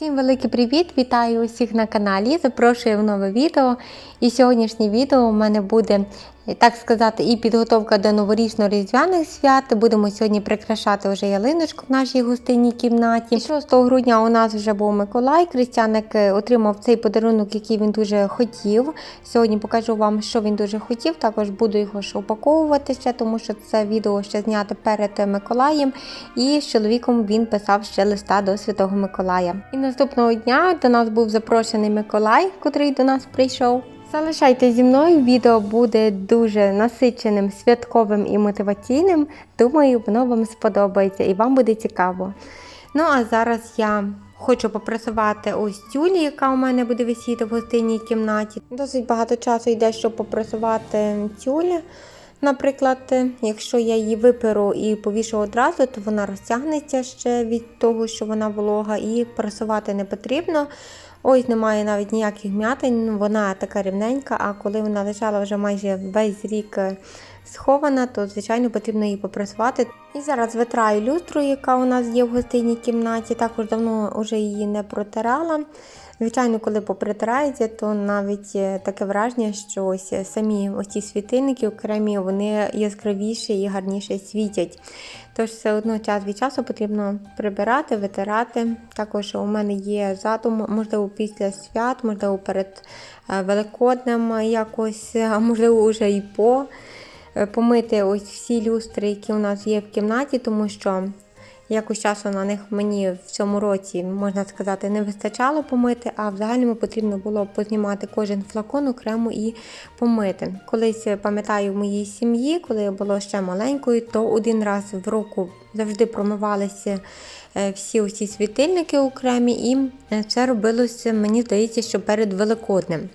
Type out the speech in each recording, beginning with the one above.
Всім великий привіт! Вітаю усіх на каналі. Запрошую в нове відео. І сьогоднішнє відео у мене буде, так сказати, і підготовка до новорічно-різдвяних свят. Будемо сьогодні прикрашати вже ялиночку в нашій гостинній кімнаті. І 6 грудня у нас вже був Миколай. Крістяник е, отримав цей подарунок, який він дуже хотів. Сьогодні покажу вам, що він дуже хотів. Також буду його ж упаковувати ще, тому що це відео ще зняти перед Миколаєм. І з чоловіком він писав ще листа до Святого Миколая. І наступного дня до нас був запрошений Миколай, котрий до нас прийшов. Залишайтесь зі мною, відео буде дуже насиченим, святковим і мотиваційним. Думаю, воно вам сподобається і вам буде цікаво. Ну а зараз я хочу попрасувати ось тюлі, яка у мене буде висіти в гостинній кімнаті. Досить багато часу йде, щоб попрасувати тюлі. Наприклад, якщо я її виперу і повішу одразу, то вона розтягнеться ще від того, що вона волога, і прасувати не потрібно. Ось немає навіть ніяких м'ятин, вона така рівненька, а коли вона лежала вже майже весь рік е, схована, то, звичайно, потрібно її попрасувати. І зараз витраю люстру, яка у нас є в гостинній кімнаті. Також давно вже її не протирала. Звичайно, коли попритирається, то навіть е, таке враження, що ось самі ось ці світильники окремі, вони яскравіші і гарніше світять. Тож все одно час від часу потрібно прибирати, витирати. Також у мене є задум, можливо, після свят, можливо, перед е, Великоднем якось, а можливо, вже і по е, помити ось всі люстри, які у нас є в кімнаті, тому що якось часу на них мені в цьому році, можна сказати, не вистачало помити, а в загальному потрібно було познімати кожен флакон окремо і помити. Колись пам'ятаю в моїй сім'ї, коли я була ще маленькою, то один раз в року завжди промивалися е, всі усі світильники окремі, і е, це робилося, мені здається, що перед Великоднем.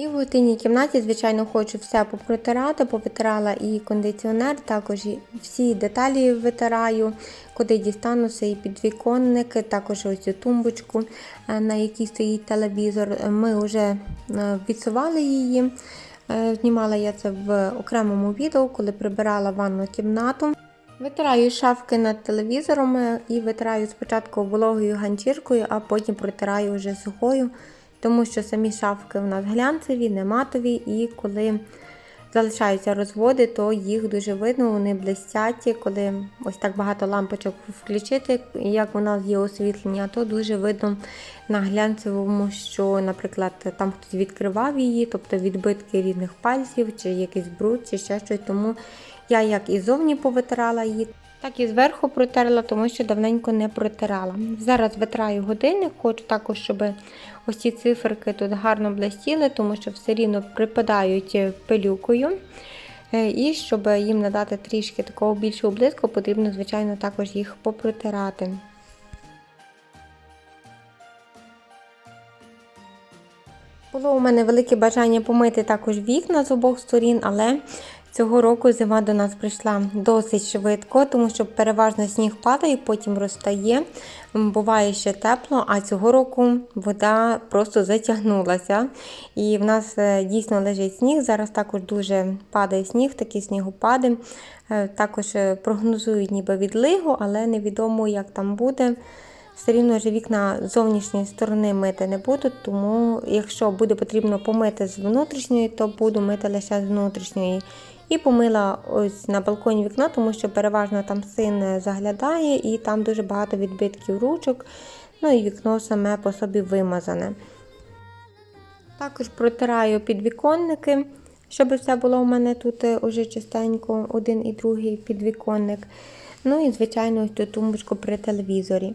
І в гостинній кімнаті, звичайно, хочу все попротирати, повитирала і кондиціонер, також всі деталі витираю, куди дістануся, і підвіконники, також ось цю тумбочку, е, на якій стоїть телевізор. Ми вже е, відсували її. Е, Знімала я це в окремому відео, коли прибирала ванну кімнату. Витираю шафки над телевізором і витираю спочатку вологою ганчіркою, а потім протираю вже сухою тому що самі шафки у нас глянцеві, не матові, і коли залишаються розводи, то їх дуже видно, вони блистять. Коли ось так багато лампочок включити, як у нас є освітлення, то дуже видно на глянцевому, що, наприклад, там хтось відкривав її, тобто відбитки рідних пальців, чи якийсь бруд, чи ще щось. Тому я як і зовні повитирала її. Так і зверху протерла, тому що давненько не протирала. Зараз витраю годинник, хочу також, щоб ось ці циферки тут гарно блистіли, тому що все рівно припадають пилюкою. Е, І щоб їм надати трішки такого більшого блиску, потрібно, звичайно, також їх попротирати. Було у мене велике бажання помити також вікна з обох сторін, але цього року зима до нас прийшла досить швидко, тому що переважно сніг падає, потім розтає. Буває ще тепло, а цього року вода просто затягнулася. І в нас е, дійсно лежить сніг. Зараз також дуже падає сніг, такі снігопади. Е, Також е, прогнозують ніби відлигу, але невідомо, як там буде. Все рівно вже вікна з зовнішньої сторони мити не буду, тому якщо буде потрібно помити з внутрішньої, то буду мити лише з внутрішньої. І помила ось на балконі вікно, тому що переважно там син заглядає і там дуже багато відбитків ручок. Ну і вікно саме по собі вимазане. Також протираю підвіконники, щоб все було у мене тут е, уже частенько, один і другий підвіконник. Ну і, звичайно, ось цю тумбочку при телевізорі.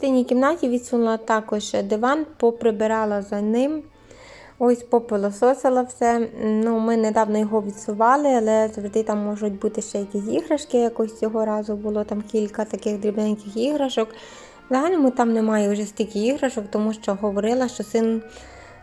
В гостинній кімнаті відсунула також диван, поприбирала за ним. Ось попилососила все. Ну, Ми недавно його відсували, але завжди там можуть бути ще якісь іграшки. Якось цього разу було там кілька таких дрібненьких іграшок. Загальному там немає вже стільки іграшок, тому що говорила, що син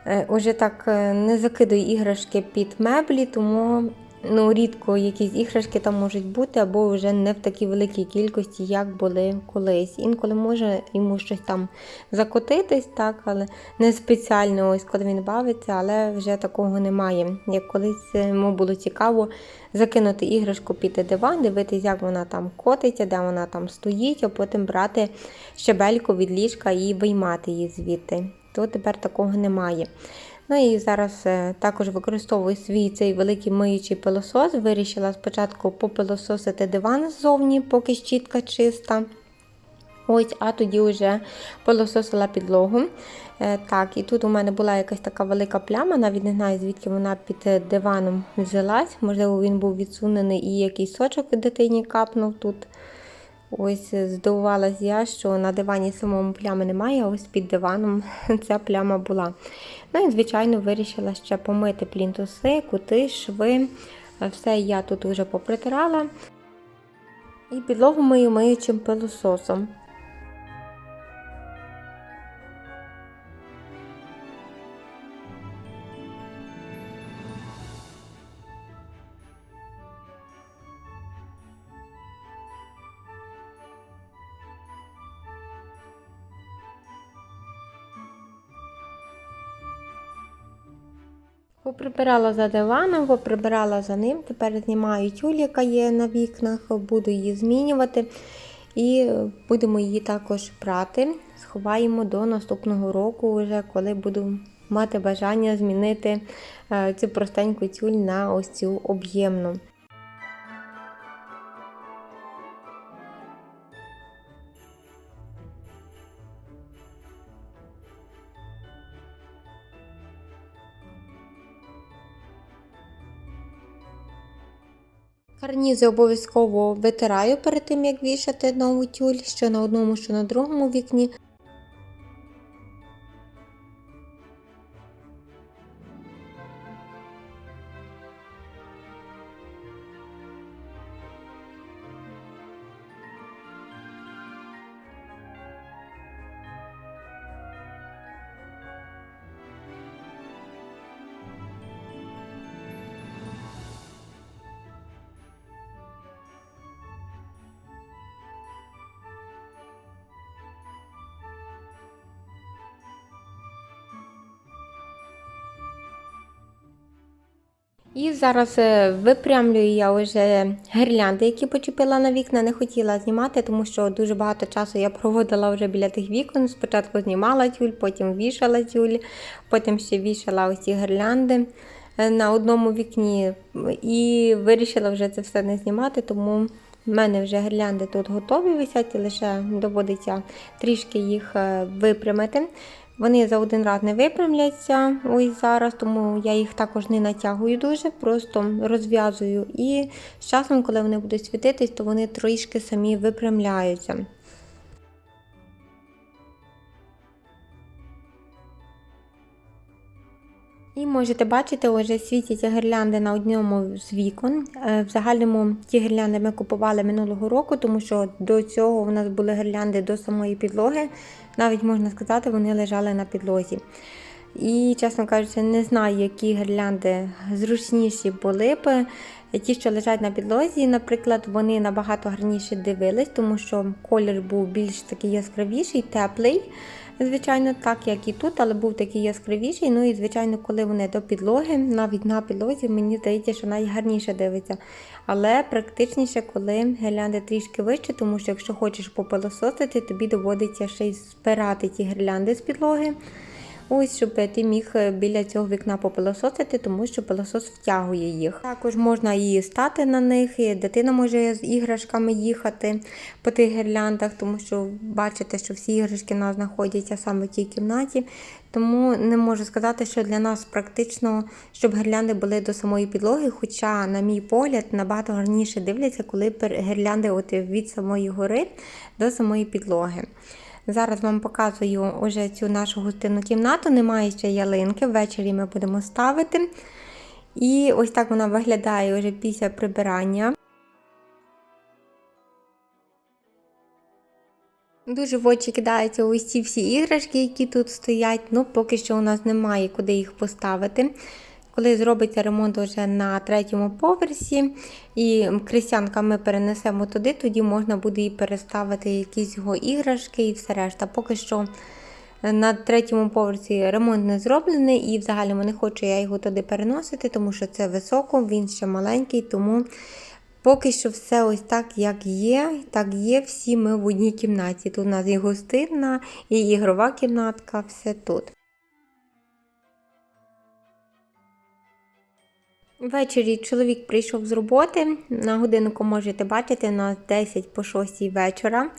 е, уже так е, не закидує іграшки під меблі, тому ну, рідко якісь іграшки там можуть бути, або вже не в такій великій кількості, як були колись. Інколи може йому щось там закотитись, так, але не спеціально, ось коли він бавиться, але вже такого немає. Як колись йому було цікаво закинути іграшку під диван, дивитись, як вона там котиться, де вона там стоїть, а потім брати щебельку від ліжка і виймати її звідти. То тепер такого немає. Ну і зараз е, також використовую свій цей великий миючий пилосос. Вирішила спочатку попилососити диван ззовні, поки щітка чиста. Ось, а тоді вже пилососила підлогу. Е, Так, і тут у мене була якась така велика пляма, навіть не знаю, звідки вона під е, диваном взялась. Можливо, він був відсунений і якийсь сочок дитині капнув тут. Ось е, здивувалась я, що на дивані самому плями немає, а ось під диваном ця пляма була. Ну і, звичайно, вирішила ще помити плінтуси, кути, шви. Все я тут вже попритирала. І підлогу мию миючим пилососом. Поприбирала за диваном, поприбирала за ним. Тепер знімаю тюль, яка є на вікнах, буду її змінювати. І будемо її також прати. Сховаємо до наступного року, вже коли буду мати бажання змінити е, цю простеньку тюль на ось цю об'ємну. Карнізи обов'язково витираю перед тим, як вішати нову тюль, що на одному, що на другому вікні. І зараз е, випрямлюю я вже гірлянди, які почепила на вікна, не хотіла знімати, тому що дуже багато часу я проводила вже біля тих вікон. Спочатку знімала тюль, потім вішала тюль, потім ще вішала ось ці е, на одному вікні. І вирішила вже це все не знімати, тому в мене вже гірлянди тут готові висять, лише доводиться трішки їх е, випрямити. Вони за один раз не випрямляться ось зараз, тому я їх також не натягую дуже, просто розв'язую. І з часом, коли вони будуть світитись, то вони трішки самі випрямляються. І можете бачити, вже світяться гірлянди на одному з вікон. Е, В загальному ті гірлянди ми купували минулого року, тому що до цього у нас були гірлянди до самої підлоги. Навіть можна сказати, вони лежали на підлозі. І, чесно кажучи, не знаю, які гірлянди зручніші були б. Ті, що лежать на підлозі, наприклад, вони набагато гарніше дивились, тому що колір був більш такий яскравіший, теплий. Звичайно, так, як і тут, але був такий яскравіший. Ну і, звичайно, коли вони до підлоги, навіть на підлозі, мені здається, що найгарніше дивиться. Але практичніше, коли гірлянди трішки вище, тому що якщо хочеш попилососити, тобі доводиться ще й збирати ті гірлянди з підлоги. Ось, щоб ти міг біля цього вікна попилососити, тому що пилосос втягує їх. Також можна і стати на них, і дитина може з іграшками їхати по тих гірляндах, тому що бачите, що всі іграшки у нас знаходяться саме в тій кімнаті. Тому не можу сказати, що для нас практично, щоб гірлянди були до самої підлоги, хоча, на мій погляд, набагато гарніше дивляться, коли гірлянди от від самої гори до самої підлоги. Зараз вам показую уже цю нашу гостинну кімнату. Немає ще ялинки, ввечері ми будемо ставити. І ось так вона виглядає вже після прибирання. Дуже в очі кидаються ось ці всі іграшки, які тут стоять. Ну, поки що у нас немає куди їх поставити. Коли зробиться ремонт вже на третьому поверсі, і крестянка ми перенесемо туди, тоді можна буде і переставити якісь його іграшки і все решта. Поки що на третьому поверсі ремонт не зроблений, і взагалі не хочу я його туди переносити, тому що це високо, він ще маленький, тому поки що все ось так, як є. Так є, всі ми в одній кімнаті. Тут у нас і гостинна, і ігрова кімнатка, все тут. Ввечері чоловік прийшов з роботи. На годиннику можете бачити на 10 по 6 вечора.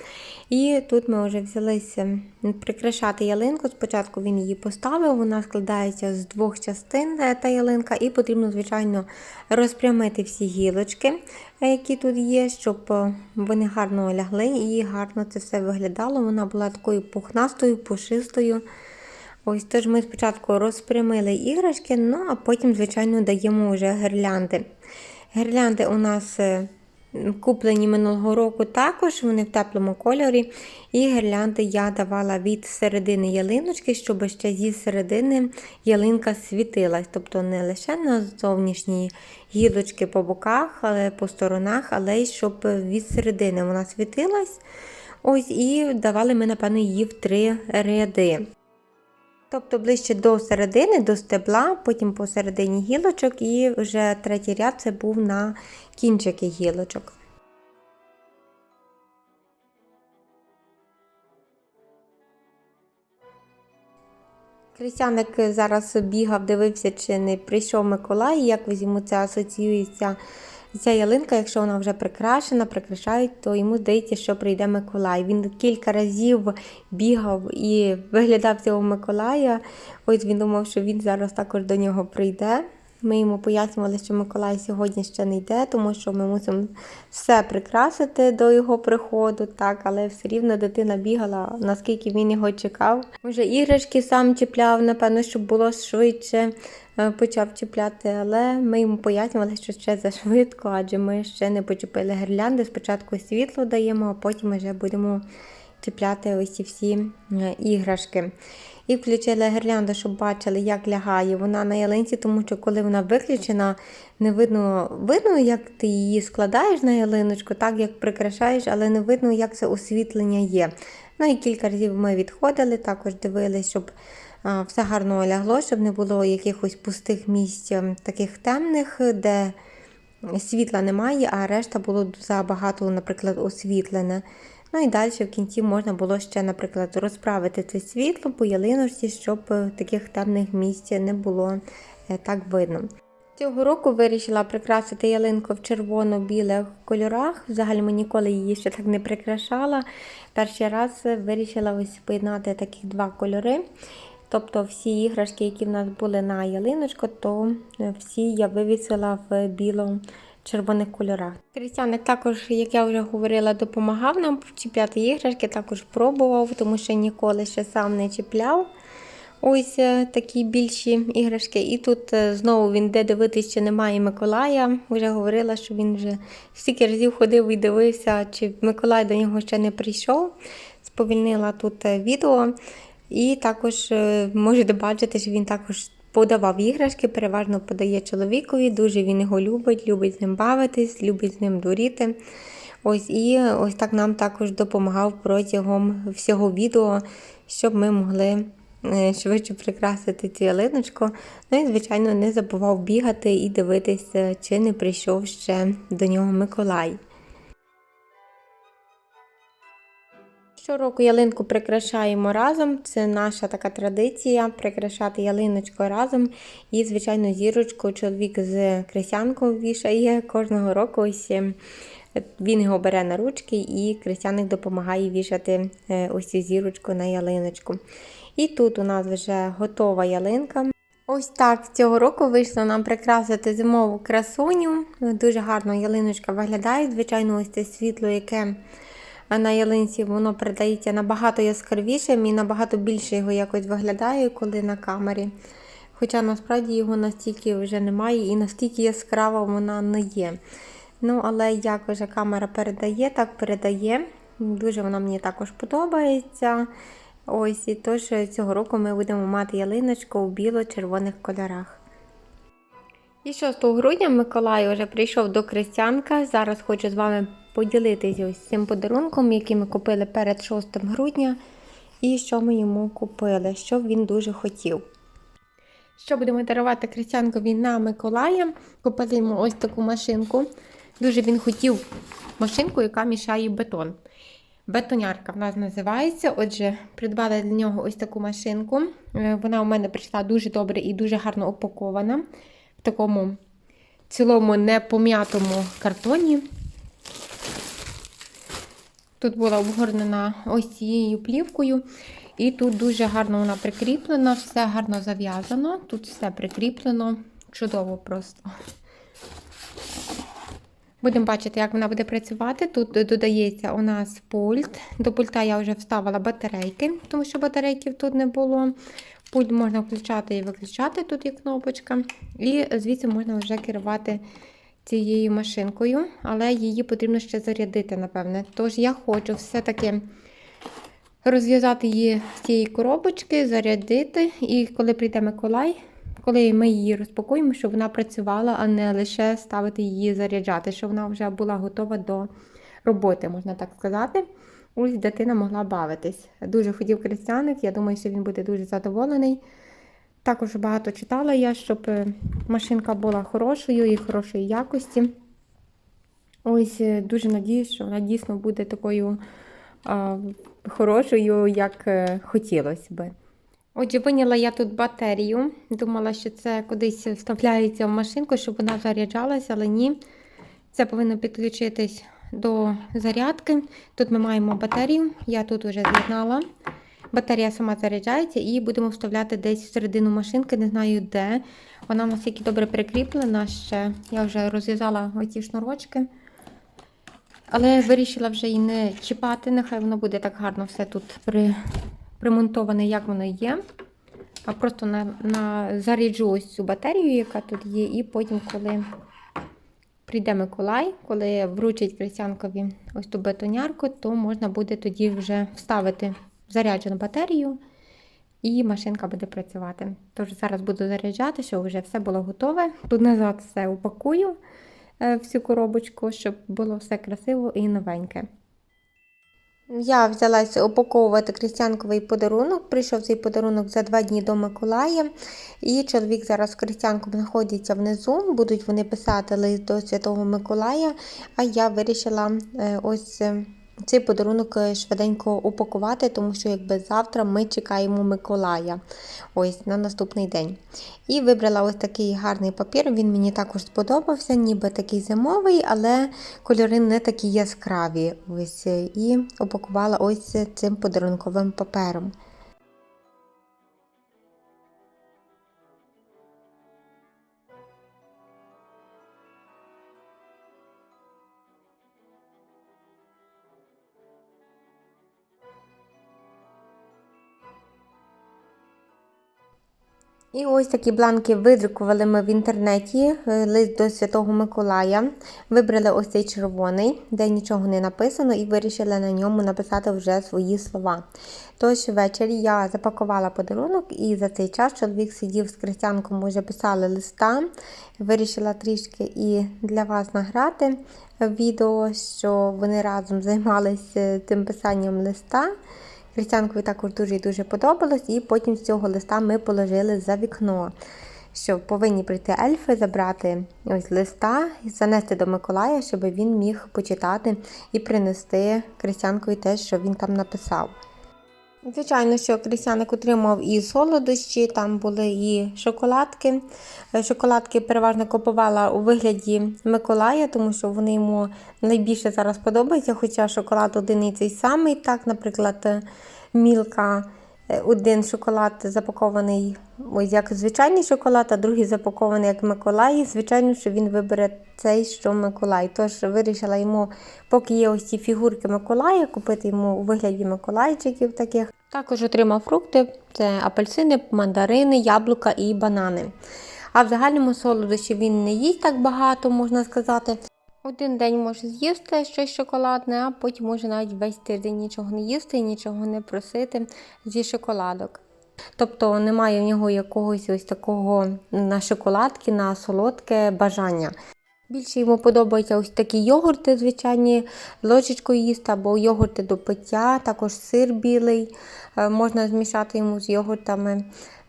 І тут ми вже взялися прикрашати ялинку. Спочатку він її поставив, вона складається з двох частин е, та ялинка, і потрібно, звичайно, розпрямити всі гілочки, е, які тут є, щоб е, вони гарно лягли і гарно це все виглядало. Вона була такою пухнастою, пушистою. Ось тож ми спочатку розпрямили іграшки, ну а потім, звичайно, даємо вже гірлянди. Гірлянди у нас е, куплені минулого року також, вони в теплому кольорі. І гірлянди я давала від середини ялиночки, щоб ще зі середини ялинка світилась. Тобто не лише на зовнішній гілочки по боках, але по сторонах, але й щоб від середини вона світилась. Ось І давали ми, напевно, її в три ряди. Тобто ближче до середини, до стебла, потім посередині гілочок, і вже третій ряд це був на кінчики гілочок. Крістяник зараз бігав, дивився, чи не прийшов Миколай, як йому це асоціюється ця ялинка, якщо вона вже прикрашена, прикрашають, то йому здається, що прийде Миколай. Він кілька разів бігав і виглядав цього Миколая. Ось він думав, що він зараз також до нього прийде. Ми йому пояснювали, що Миколай сьогодні ще не йде, тому що ми мусимо все прикрасити до його приходу, так, але все рівно дитина бігала, наскільки він його чекав. Вже іграшки сам чіпляв, напевно, щоб було швидше. Е, почав чіпляти, але ми йому пояснювали, що ще зашвидко, адже ми ще не почепили гірлянди. Спочатку світло даємо, а потім вже будемо чіпляти ось ці всі е, іграшки. І включили гірлянду, щоб бачили, як лягає вона на ялинці, тому що коли вона виключена, не видно, видно, як ти її складаєш на ялиночку, так як прикрашаєш, але не видно, як це освітлення є. Ну і кілька разів ми відходили, також дивилися, щоб все гарно лягло, щоб не було якихось пустих місць ем, таких темних, де світла немає, а решта було забагато, наприклад, освітлене. Ну і далі в кінці можна було ще, наприклад, розправити це світло по ялиночці, щоб е, таких темних місць не було е, так видно. Цього року вирішила прикрасити ялинку в червоно-білих кольорах. Взагалі ми ніколи її ще так не прикрашала. Перший раз вирішила ось поєднати таких два кольори. Тобто всі іграшки, які в нас були на ялиночку, то е, всі я вивісила в біло-червоних кольорах. Крістяник також, як я вже говорила, допомагав нам чіпляти іграшки, також пробував, тому що ніколи ще сам не чіпляв. Ось е, такі більші іграшки. І тут е, знову він де дивитися, чи немає Миколая. Вже говорила, що він вже стільки разів ходив і дивився, чи Миколай до нього ще не прийшов. Сповільнила тут відео. І також е, можете бачити, що він також подавав іграшки, переважно подає чоловікові. Дуже він його любить, любить з ним бавитись, любить з ним дуріти. Ось І ось так нам також допомагав протягом всього відео, щоб ми могли е, швидше прикрасити цю ялиночку. Ну і, звичайно, не забував бігати і дивитися, чи не прийшов ще до нього Миколай. Щороку ялинку прикрашаємо разом. Це наша така традиція прикрашати ялиночку разом. І, звичайно, зірочку чоловік з кресянкою вішає кожного року. Ось е, Він його бере на ручки, і крестяник допомагає вішати е, ось цю зірочку на ялиночку. І тут у нас вже готова ялинка. Ось так цього року вийшло нам прикрасити зимову красуню. Дуже гарно ялиночка виглядає. Звичайно, ось це світло, яке на ялинці воно передається набагато яскравішим і набагато більше його якось виглядає, коли на камері. Хоча насправді його настільки вже немає і настільки яскрава вона не є. Ну, але як вже камера передає, так передає. Дуже вона мені також подобається. Ось, і тож цього року ми будемо мати ялиночку у біло-червоних кольорах. І 6 грудня Миколай вже прийшов до Крестянка. Зараз хочу з вами поділитися ось цим подарунком, який ми купили перед 6 грудня. І що ми йому купили, що він дуже хотів. Що будемо дарувати Крестянкові на Миколая? Купили йому ось таку машинку. Дуже він хотів машинку, яка мішає бетон. Бетонярка в нас називається. Отже, придбали для нього ось таку машинку. Е, Вона у мене прийшла дуже добре і дуже гарно упакована в такому цілому непом'ятому картоні. Тут була обгорнена ось цією плівкою. І тут дуже гарно вона прикріплена, все гарно зав'язано. Тут все прикріплено. Чудово просто. Будемо бачити, як вона буде працювати. Тут додається у нас пульт. До пульта я вже вставила батарейки, тому що батарейків тут не було. Пульт можна включати і виключати, тут є кнопочка. І звідси можна вже керувати цією машинкою, але її потрібно ще зарядити, напевне. Тож я хочу все-таки розв'язати її з цієї коробочки, зарядити. І коли прийде Миколай, коли ми її розпакуємо, щоб вона працювала, а не лише ставити її заряджати, щоб вона вже була готова до роботи, можна так сказати. Ось дитина могла бавитись. Дуже хотів крестяник, я думаю, що він буде дуже задоволений. Також багато читала я, щоб е, машинка була хорошою і хорошої якості. Ось е, дуже надіюсь, що вона дійсно буде такою а, хорошою, як е, хотілося би. Отже, виняла я тут батарію. Думала, що це кудись вставляється в машинку, щоб вона заряджалася, але ні. Це повинно підключитись до зарядки. Тут ми маємо батарію, я тут вже з'єднала. Батарія сама заряджається і будемо вставляти десь всередину машинки, не знаю де. Вона в нас тільки добре прикріплена ще. Я вже розв'язала оці шнурочки. Але вирішила вже і не чіпати, нехай воно буде так гарно все тут при, примонтоване, як воно є. А просто на, на, заряджу ось цю батарію, яка тут є, і потім, коли прийде Миколай, коли вручить Крестянкові ось ту бетонярку, то можна буде тоді вже вставити заряджену батарію, і машинка буде працювати. Тож зараз буду заряджати, щоб вже все було готове. Тут назад все упакую е, в цю коробочку, щоб було все красиво і новеньке. Я взялася упаковувати крістянковий подарунок. Прийшов цей подарунок за два дні до Миколая. І чоловік зараз з крістянком знаходиться внизу. Будуть вони писати лист до Святого Миколая. А я вирішила е, ось е, цей подарунок е, швиденько упакувати, тому що якби завтра ми чекаємо Миколая ось на наступний день. І вибрала ось такий гарний папір. Він мені також сподобався, ніби такий зимовий, але кольори не такі яскраві. Ось е, і упакувала ось цим подарунковим папером. І ось такі бланки видрукували ми в інтернеті, е, лист до Святого Миколая. Вибрали ось цей червоний, де нічого не написано, і вирішили на ньому написати вже свої слова. Тож ввечері я запакувала подарунок, і за цей час чоловік сидів з крестянком, вже писали листа. Вирішила трішки і для вас награти відео, що вони разом займалися тим писанням листа. Християнкові також дуже і дуже подобалось, і потім з цього листа ми положили за вікно. Що повинні прийти ельфи, забрати ось листа і занести до Миколая, щоб він міг почитати і принести Крістянкові те, що він там написав. Звичайно, що Крістяник отримав і солодощі, там були і шоколадки. Е, Шоколадки переважно купувала у вигляді Миколая, тому що вони йому найбільше зараз подобаються, хоча шоколад один і цей самий. Так, наприклад, е, Мілка, один шоколад запакований ось як звичайний шоколад, а другий запакований як Миколай. Звичайно, що він вибере цей, що Миколай. Тож вирішила йому, поки є ось ці фігурки Миколая, купити йому у вигляді Миколайчиків таких. Також отримав фрукти: це апельсини, мандарини, яблука і банани. А в загальному солодощі він не їсть так багато, можна сказати. Один день може з'їсти щось шоколадне, а потім може навіть весь тиждень нічого не їсти і нічого не просити зі шоколадок. Тобто немає в нього якогось ось такого на шоколадки, на солодке бажання. Більше йому подобаються ось такі йогурти, звичайні, ложечкою їсти або йогурти до пиття, також сир білий. Е, Можна змішати йому з йогуртами.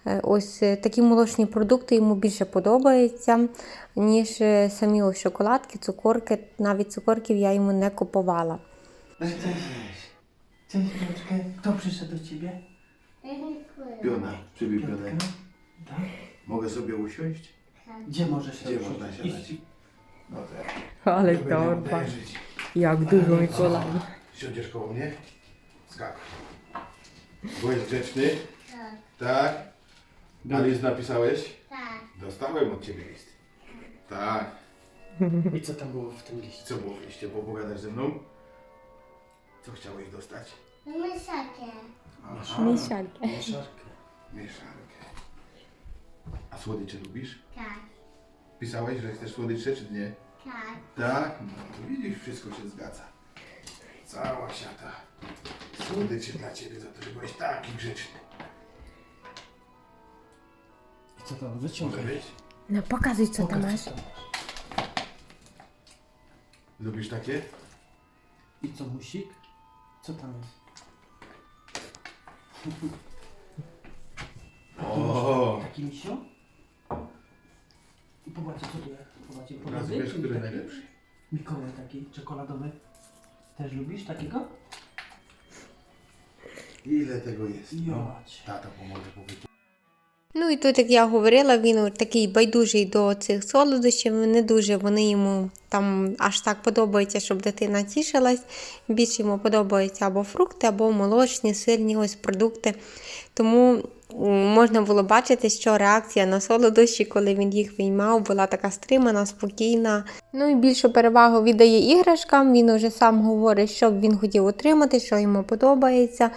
Е, Ось е, такі молочні продукти йому більше подобаються, ніж е, самі ось шоколадки, цукорки. Навіть цукорків я йому не купувала. Cześć, cześć. Cześć, Piotrkę. Kto przyszedł do ciebie? Piona, przybij pionę. Piotrka? Tak? Mogę sobie usiąść? Gdzie możesz Gdzie usiąść? można Idź. siadać? No tak. Але uderzyć. як. Siądziesz koło mnie? Skakuj. Byłeś grzeczny? Tak. A list napisałeś? Tak. Dostałem od ciebie list. Tak. I co tam było w tym liście? Co było w liście? Pogadasz ze mną? Co chciałeś dostać? Myszakę. Aha. Mieszankę. Mieszarkę. A słodycze lubisz? Tak, Pisałeś, że chcesz słodycze, czy nie? tak. Tak? No to widzisz, wszystko się zgadza. Cała siata. Słodycze dla ciebie, za to, że byłeś taki grzeczny. Co tam? Wyciągaj. No pokazuj co tam Pokaż, masz. co tam masz. Lubisz takie? I co, musik? Co tam jest? O, Taki misio? I popatrzcie, co tu jest. Popatrzcie, Teraz wiesz, który taki? najlepszy. Mikołaj taki, czekoladowy. Też lubisz takiego? Ile tego jest? No. Jać. Tata pomoże powiedzieć. Ну і тут, як я говорила, він такий байдужий до цих солодощів. Не дуже вони йому там аж так подобаються, щоб дитина тішилась. Більше йому подобаються або фрукти, або молочні, сирні ось продукти. Тому можна було бачити, що реакція на солодощі, коли він їх виймав, була така стримана, спокійна. Ну і більшу перевагу віддає іграшкам. Він уже сам говорить, що він хотів отримати, що йому подобається.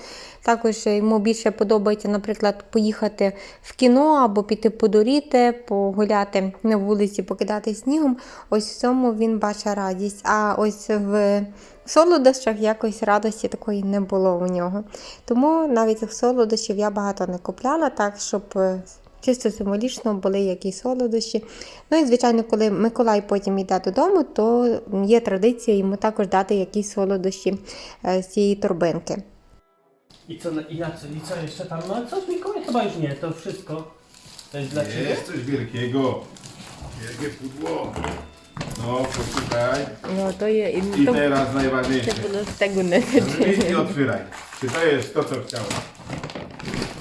Також йому більше подобається, наприклад, поїхати в кіно або піти подуріти, погуляти на вулиці, покидати снігом. Ось в цьому він бачить радість. А ось в солодощах якось радості такої не було у нього. Тому навіть цих солодощів я багато не купляла, так щоб е, чисто символічно були якісь солодощі. Ну і звичайно, коли Миколай потім йде додому, то є традиція йому також дати якісь солодощі е, з цієї торбинки. I co, i na co, i co jeszcze tam? No coś Mikołaj chyba już nie, to wszystko. To jest dla ciebie? Jest coś wielkiego. Wielkie pudło. No, poczekaj. No to je I to, teraz najważniejsze. Tego, tego nie I otwieraj. Czy to jest to, co chciałeś?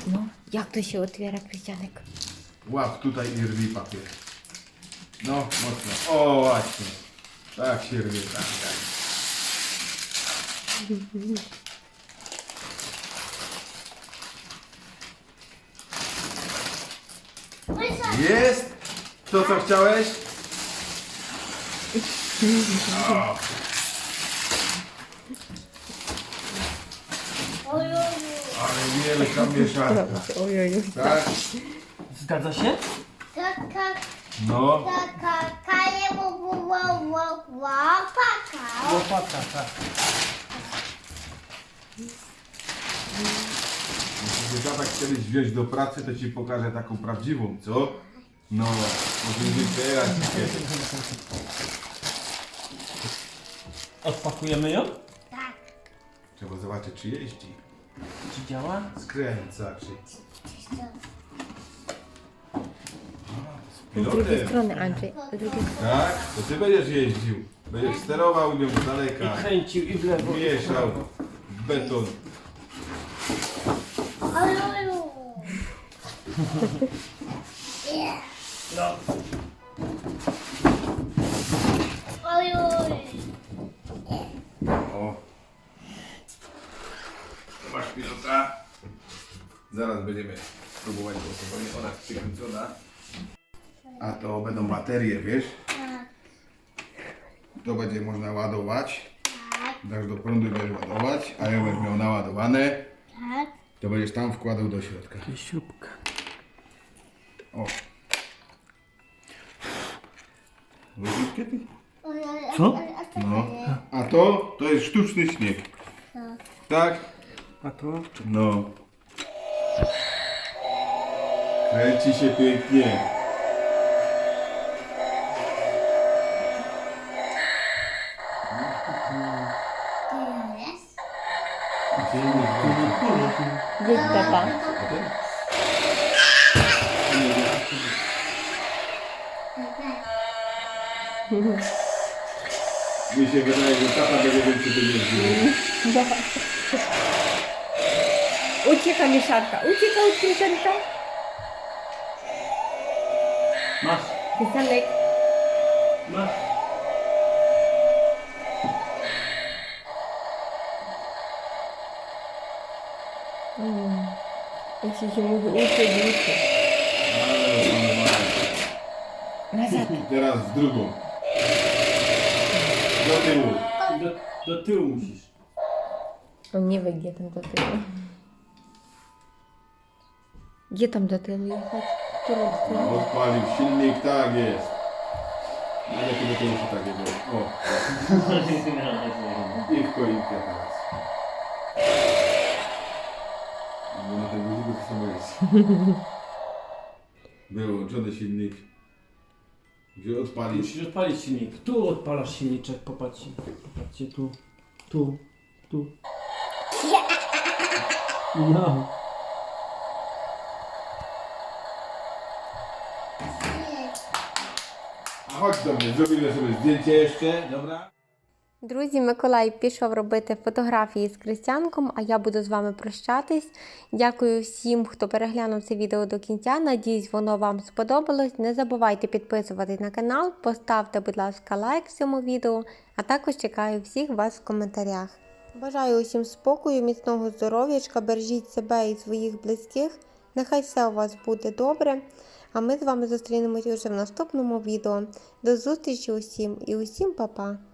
No, jak to się otwiera, Krystianek? Łap tutaj i rwi papier. No, mocno. O, właśnie. Tak się rwie, tak, tak. Jest? To, co chciałeś? Ale wielka mieszanka. Ojej, Tak? Zgadza się? Taka, No. taka, kaje, bo, bo, bo, bo, bo, paka. Łopata, tak. Gdy tata kiedyś wziąć do pracy, to ci pokażę taką prawdziwą, co? No, możesz wybierać kiedy. Odpakujemy ją? Tak. Trzeba zobaczyć, czy jeździ. Czy działa? Skręca, czy... Z drugiej Pilotem. strony, Andrzej. Tak? To ty będziesz jeździł. Będziesz sterował nią z daleka. Kręcił i w lewo. Mieszał prawo. w beton. Yeah. No. Ojoju. O. Tu Masz pilota. Zaraz będziemy próbować, bo to pewnie ona jest przykręcona. A to będą baterie, wiesz? Tak. To będzie można ładować. Tak. Dasz do prądu i będziesz ładować, a jak będziesz miał naładowane, Tak. to będziesz tam wkładał do środka. Śrubka. O. Ty? Ojoju. Co? No. A to, to jest sztuczny śnieg. Tak? A to? No. Kręci się pięknie. Jest? Jedź tata. Mi się wydaje, że tata będzie większy pieniędzy. Ucieka mieszarka, ucieka, ucieka. Masz, Piosenek. masz. Jeśli się mówi uczy, uczy. Ale opanowanie. Nazad. Teraz w drugą. Do tyłu. Do, do tyłu musisz. On nie wie, gdzie tam do tyłu. Gdzie tam do tyłu jechać? Którą do tyłu? Odpalił silnik, tak jest. Ale chyba to musi takie było. O, i w choinkę teraz. Bo na tym guziku to samo jest. Wyłączony silnik. Gdzie odpalić? Musisz odpalić silnik. Tu odpalasz silniczek, popatrzcie. Popatrzcie, tu. Tu. Tu. No. A chodź do mnie, zrobimy sobie zdjęcie jeszcze, dobra? Друзі, Миколай пішов робити фотографії з Кристянком, а я буду з вами прощатись. Дякую всім, хто переглянув це відео до кінця. Надіюсь, воно вам сподобалось. Не забувайте підписуватись на канал, поставте, будь ласка, лайк цьому відео, а також чекаю всіх вас в коментарях. Бажаю усім спокою, міцного здоров'ячка, бережіть себе і своїх близьких. Нехай все у вас буде добре. А ми з вами зустрінемось уже в наступному відео. До зустрічі усім і усім па-па!